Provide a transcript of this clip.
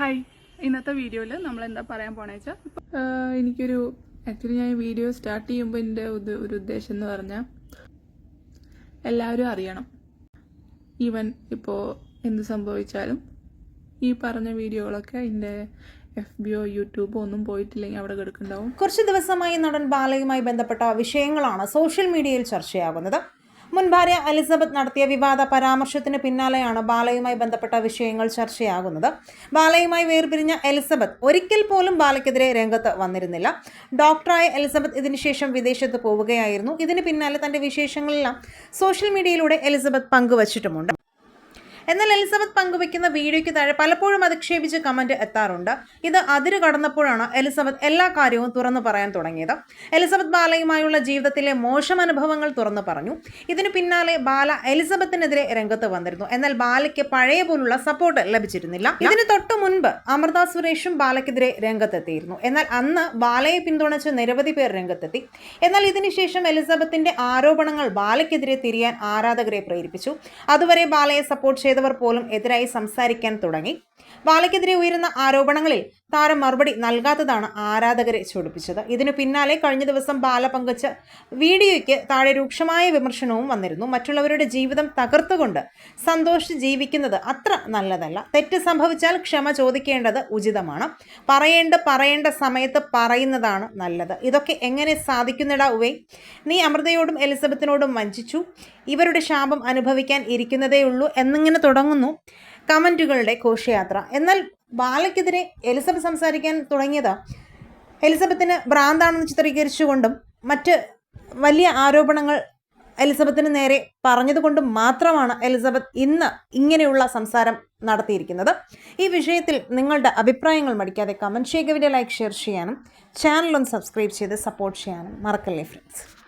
Hi ഇന്നത്തെ വീഡിയോയിൽ നമ്മൾ എന്താ പറയാൻ പോണേ വെച്ചാൽ എനിക്കൊരു ആക്ച്വലി ഞാൻ വീഡിയോ സ്റ്റാർട്ട് ചെയ്യുമ്പോൾ എന്റെ ഒരു ഉദ്ദേശം എന്ന് പറഞ്ഞാൽ എല്ലാവരും അറിയണം. ഈവൻ ഇപ്പോൾ എന്ത് സംഭവിച്ചാലും ഈ പറഞ്ഞ വീഡിയോകളൊക്കെ എന്റെ എഫ് ബിയോ യൂട്യൂബോ ഒന്നും പോയിട്ടില്ലെങ്കിൽ അവിടെ കിടക്കുന്നുണ്ടാവും. കുറച്ച് ദിവസമായി നടൻ ബാലയുമായി ബന്ധപ്പെട്ട വിഷയങ്ങളാണ് സോഷ്യൽ മീഡിയയിൽ ചർച്ചയാകുന്നത്. മുൻ ഭാര്യ എലിസബത്ത് നടത്തിയ വിവാദ പരാമർശത്തിന് പിന്നാലെയാണ് ബാലയുമായി ബന്ധപ്പെട്ട വിഷയങ്ങൾ ചർച്ചയാകുന്നത്. ബാലയുമായി വേർപിരിഞ്ഞ എലിസബത്ത് ഒരിക്കൽ പോലും ബാലയ്ക്കെതിരെ രംഗത്ത് വന്നിരുന്നില്ല. ഡോക്ടറായ എലിസബത്ത് ഇതിനുശേഷം വിദേശത്ത് പോവുകയായിരുന്നു. ഇതിന് പിന്നാലെ തന്റെ വിശേഷങ്ങളെല്ലാം സോഷ്യൽ മീഡിയയിലൂടെ എലിസബത്ത് പങ്കുവച്ചിട്ടുമുണ്ട്. എന്നാൽ എലിസബത്ത് പങ്കുവെക്കുന്ന വീഡിയോയ്ക്ക് താഴെ പലപ്പോഴും അധിക്ഷേപിച്ച് കമന്റ് എത്താറുണ്ട്. ഇത് അതിര് കടന്നപ്പോഴാണ് എലിസബത്ത് എല്ലാ കാര്യവും തുറന്നു പറയാൻ തുടങ്ങിയത്. എലിസബത്ത് ബാലയുമായുള്ള ജീവിതത്തിലെ മോശം അനുഭവങ്ങൾ തുറന്നു പറഞ്ഞു. ഇതിനു പിന്നാലെ ബാല എലിസബത്തിനെതിരെ രംഗത്ത് വന്നിരുന്നു. എന്നാൽ ബാലയ്ക്ക് പഴയ പോലുള്ള സപ്പോർട്ട് ലഭിച്ചിരുന്നില്ല. ഇതിന് തൊട്ടു മുൻപ് അമൃത സുരേഷും ബാലയ്ക്കെതിരെ രംഗത്തെത്തിയിരുന്നു. എന്നാൽ അന്ന് ബാലയെ പിന്തുണച്ച് നിരവധി പേർ രംഗത്തെത്തി. എന്നാൽ ഇതിനുശേഷം എലിസബത്തിന്റെ ആരോപണങ്ങൾ ബാലയ്ക്കെതിരെ തിരിയാൻ ആരാധകരെ പ്രേരിപ്പിച്ചു. അതുവരെ ബാലയെ സപ്പോർട്ട് ചെയ്തവർ പോലും എതിരായി സംസാരിക്കാൻ തുടങ്ങി. ബാലയ്ക്കെതിരെ ഉയരുന്ന ആരോപണങ്ങളിൽ താരം മറുപടി നൽകാത്തതാണ് ആരാധകരെ ചൊടിപ്പിച്ചത്. ഇതിനു പിന്നാലെ കഴിഞ്ഞ ദിവസം ബാല പങ്കുവച്ച വീഡിയോയ്ക്ക് താഴെ രൂക്ഷമായ വിമർശനവും വന്നിരുന്നു. മറ്റുള്ളവരുടെ ജീവിതം തകർത്തുകൊണ്ട് സന്തോഷിച്ച് ജീവിക്കുന്നത് അത്ര നല്ലതല്ല. തെറ്റ് സംഭവിച്ചാൽ ക്ഷമ ചോദിക്കേണ്ടത് ഉചിതമാണ്. പറയേണ്ട പറയേണ്ട സമയത്ത് പറയുന്നതാണ് നല്ലത്. ഇതൊക്കെ എങ്ങനെ സാധിക്കുന്നിടാ ഉവേ? നീ അമൃതയോടും എലിസബത്തിനോടും വഞ്ചിച്ചു. ഇവരുടെ ശാപം അനുഭവിക്കാൻ ഇരിക്കുന്നതേ ഉള്ളൂ എന്നിങ്ങനെ തുടങ്ങുന്നു. കമന്റുകളുടെ ഘോഷയാത്ര. എന്നാൽ ബാലയ്ക്കെതിരെ എലിസബത്ത് സംസാരിക്കാൻ തുടങ്ങിയത്? എലിസബത്തിന് ഭ്രാന്താണെന്ന് ചിത്രീകരിച്ചുകൊണ്ടും മറ്റ് വലിയ ആരോപണങ്ങൾ എലിസബത്തിന് നേരെ പറഞ്ഞതുകൊണ്ടും മാത്രമാണ് എലിസബത്ത് ഇന്ന് ഇങ്ങനെയുള്ള സംസാരം നടത്തിയിരിക്കുന്നത്. ഈ വിഷയത്തിൽ നിങ്ങളുടെ അഭിപ്രായങ്ങൾ മടിക്കാതെ കമന്റ് ചെയ്യുക വീഡിയോ ലൈക്ക് ഷെയർ ചെയ്യാനും ചാനലൊന്ന് സബ്സ്ക്രൈബ് ചെയ്ത് സപ്പോർട്ട് ചെയ്യാനും മറക്കല്ലേ ഫ്രണ്ട്സ്